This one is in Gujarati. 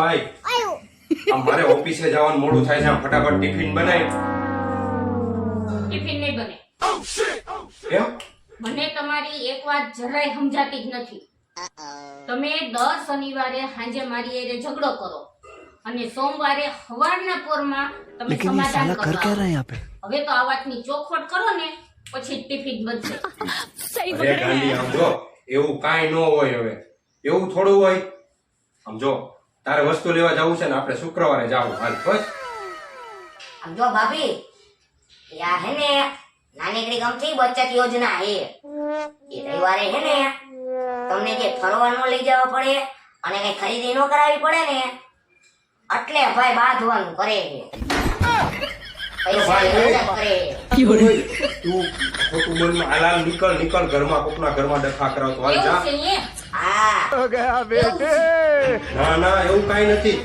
ભાઈ. મારે ઓફિસે જવાનું મોડું થાય છે ફટાફટ ટિફિન બનાય. ટિફિન નહીં બને. મને તમારી એક વાત જરાય સમજાતી જ નથી. તમે દર શનિવારે સાંજે મારી એરે ઝઘડો કરો અને સોમવારે સવારના પોરમાં તમે સમાધાન કરો હવે તો આ વાતની ચોખવટ કરો ને પછી ટિફિન બનશે. સહી પકડ્યા સમજો એવું કાઈ ન હોય હવે. એવું થોડું હોય. સમજો તારે વસ્તુ લેવા જવું છે ને આપણે શુક્રવારે જવું. હાલ બસ. આમ જો ભાભી યા હે ને નાનકડી ગમતી બચત યોજના હે. એ રવિવારે હે ને તમને જે ફરવાનું લઈ જવા પડે અને કઈ ખરીદી ન કરાવી પડે ને એટલે ભાઈ બાંધવાનું કરે છે. પૈસા ભાઈ, કરે છે. તું ખોટું ઘરમાં કોકના ઘરમાં ડખા કરાવતો. હાલ જા. આ ગયા બેટે ના એવું કાઈ નથી.